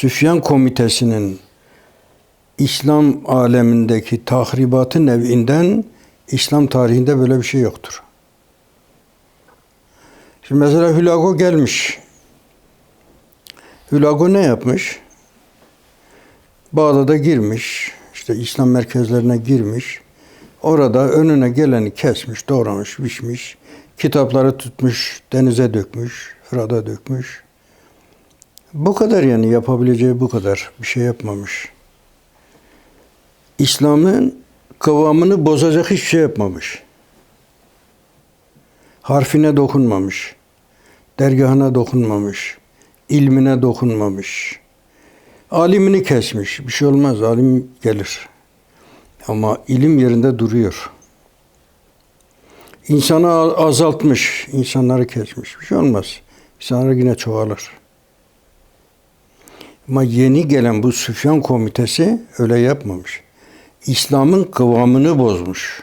Süfyan Komitesi'nin İslam alemindeki tahribatı nevinden İslam tarihinde böyle bir şey yoktur. Şimdi mesela Hülago gelmiş. Hülago ne yapmış? Bağdat'a girmiş. işte İslam merkezlerine girmiş. Orada önüne geleni kesmiş, doğramış, biçmiş. Kitapları tutmuş, denize dökmüş, Fırat'a dökmüş. Bu kadar yani yapabileceği bu kadar. Bir şey yapmamış. İslam'ın kıvamını bozacak hiçbir şey yapmamış. Harfine dokunmamış. Dergahına dokunmamış. ilmine dokunmamış. Alimini kesmiş. Bir şey olmaz. Alim gelir. Ama ilim yerinde duruyor. İnsanı azaltmış. insanları kesmiş. Bir şey olmaz. İnsanlar yine çoğalır. Ama yeni gelen bu Süfyan komitesi öyle yapmamış. İslam'ın kıvamını bozmuş.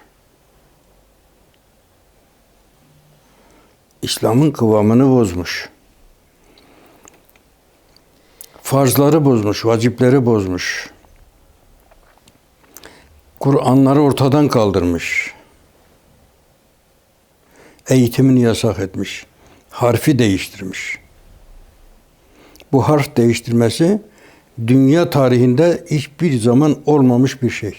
İslam'ın kıvamını bozmuş. Farzları bozmuş, vacipleri bozmuş. Kur'anları ortadan kaldırmış. Eğitimini yasak etmiş. Harfi değiştirmiş. Bu harf değiştirmesi dünya tarihinde hiçbir zaman olmamış bir şey.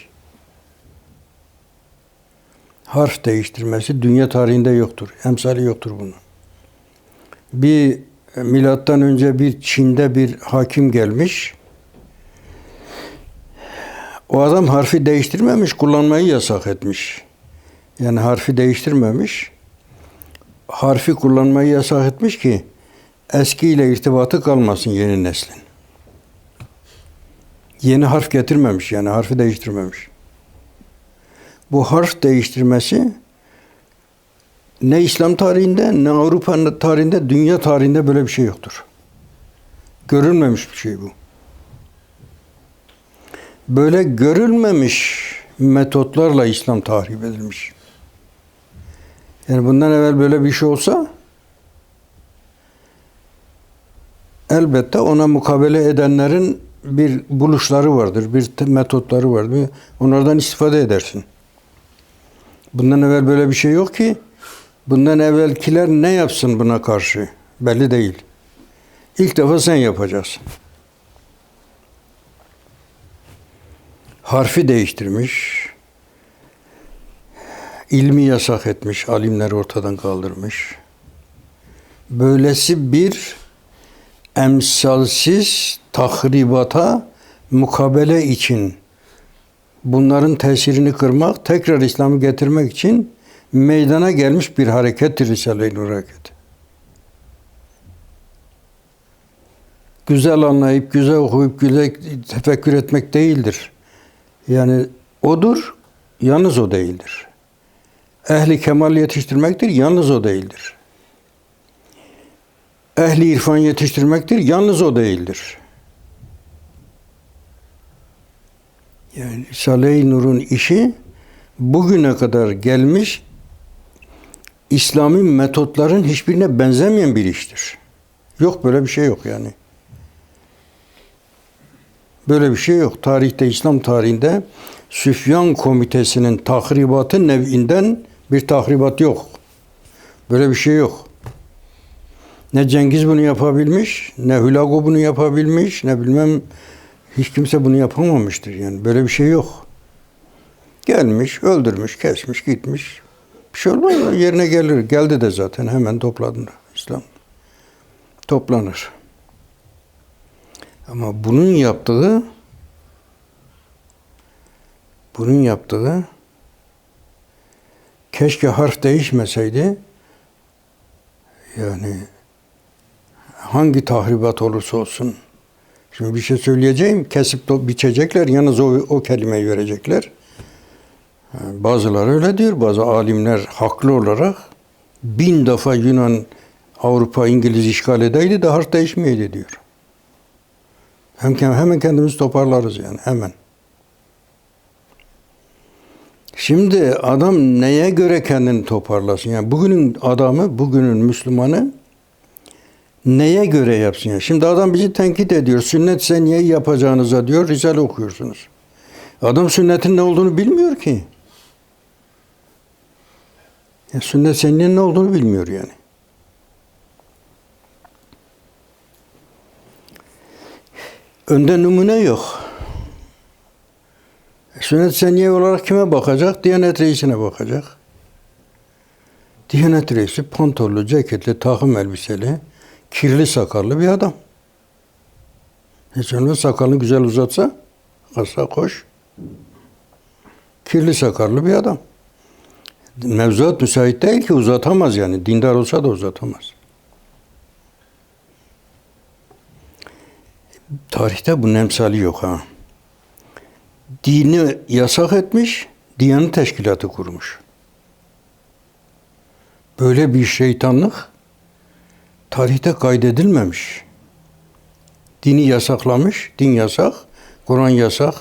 Harf değiştirmesi dünya tarihinde yoktur. Emsali yoktur bunun. Bir milattan önce bir Çin'de bir hakim gelmiş. O adam harfi değiştirmemiş, kullanmayı yasak etmiş. Yani harfi değiştirmemiş. Harfi kullanmayı yasak etmiş ki eskiyle irtibatı kalmasın yeni neslin. Yeni harf getirmemiş yani harfi değiştirmemiş. Bu harf değiştirmesi ne İslam tarihinde ne Avrupa tarihinde, dünya tarihinde böyle bir şey yoktur. Görülmemiş bir şey bu. Böyle görülmemiş metotlarla İslam tahrip edilmiş. Yani bundan evvel böyle bir şey olsa elbette ona mukabele edenlerin bir buluşları vardır, bir metotları vardır. Onlardan istifade edersin. Bundan evvel böyle bir şey yok ki. Bundan evvelkiler ne yapsın buna karşı? Belli değil. İlk defa sen yapacaksın. Harfi değiştirmiş. ilmi yasak etmiş, alimleri ortadan kaldırmış. Böylesi bir emsalsiz tahribata mukabele için bunların tesirini kırmak, tekrar İslam'ı getirmek için meydana gelmiş bir harekettir Risale-i Nur hareketi. Güzel anlayıp, güzel okuyup, güzel tefekkür etmek değildir. Yani odur, yalnız o değildir. Ehli kemal yetiştirmektir, yalnız o değildir. Ehli irfan yetiştirmektir, yalnız o değildir. Yani Risale-i Nur'un işi bugüne kadar gelmiş İslami metotların hiçbirine benzemeyen bir iştir. Yok böyle bir şey yok yani. Böyle bir şey yok. Tarihte, İslam tarihinde Süfyan Komitesi'nin tahribatı nevinden bir tahribat yok. Böyle bir şey yok. Ne Cengiz bunu yapabilmiş, ne Hülago bunu yapabilmiş, ne bilmem hiç kimse bunu yapamamıştır yani. Böyle bir şey yok. Gelmiş, öldürmüş, kesmiş, gitmiş. Bir şey olmaz? Yerine gelir. Geldi de zaten hemen topladığında İslam. Toplanır. Ama bunun yaptığı bunun yaptığı keşke harf değişmeseydi yani hangi tahribat olursa olsun şimdi bir şey söyleyeceğim kesip biçecekler yalnız o, o kelimeyi verecekler. Bazıları öyle diyor. Bazı alimler haklı olarak bin defa Yunan, Avrupa, İngiliz işgal edeydi de harf değişmeyeydi diyor. Hem, hemen kendimiz toparlarız yani hemen. Şimdi adam neye göre kendini toparlasın? Yani bugünün adamı, bugünün Müslümanı Neye göre yapsın ya? Şimdi adam bizi tenkit ediyor. Sünnet seniyeyi yapacağınıza diyor. Risale okuyorsunuz. Adam sünnetin ne olduğunu bilmiyor ki. Ya sünnet seniyenin ne olduğunu bilmiyor yani. Önde numune yok. Sünnet seniye olarak kime bakacak? Diyanet reisine bakacak. Diyanet reisi pantollu, ceketli, takım elbiseli, kirli sakallı bir adam. Hiç olmaz sakalını güzel uzatsa, kasa koş. Kirli sakallı bir adam. Mevzuat müsait değil ki uzatamaz yani. Dindar olsa da uzatamaz. Tarihte bunun emsali yok ha. Dini yasak etmiş, Diyanet Teşkilatı kurmuş. Böyle bir şeytanlık tarihte kaydedilmemiş. Dini yasaklamış, din yasak, Kur'an yasak,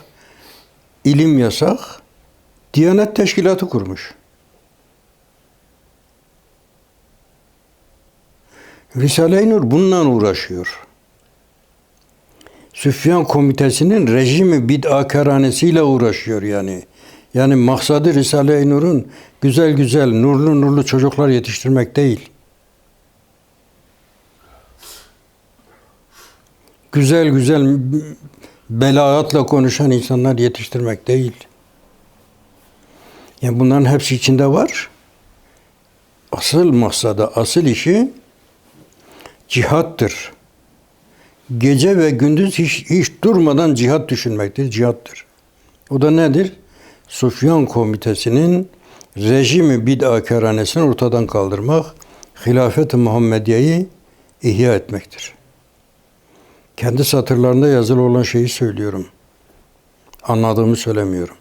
ilim yasak, Diyanet Teşkilatı kurmuş. Risale-i Nur bununla uğraşıyor. Süfyan Komitesi'nin rejimi bid'akaranesiyle uğraşıyor yani. Yani maksadı Risale-i Nur'un güzel güzel, nurlu nurlu çocuklar yetiştirmek değil. Güzel güzel belaatla konuşan insanlar yetiştirmek değil. Yani bunların hepsi içinde var. Asıl maksadı, asıl işi cihattır. Gece ve gündüz hiç, hiç durmadan cihat düşünmektir, cihattır. O da nedir? Sufyan Komitesi'nin rejimi bid'akaranesini ortadan kaldırmak, hilafet-i Muhammediye'yi ihya etmektir. Kendi satırlarında yazılı olan şeyi söylüyorum. Anladığımı söylemiyorum.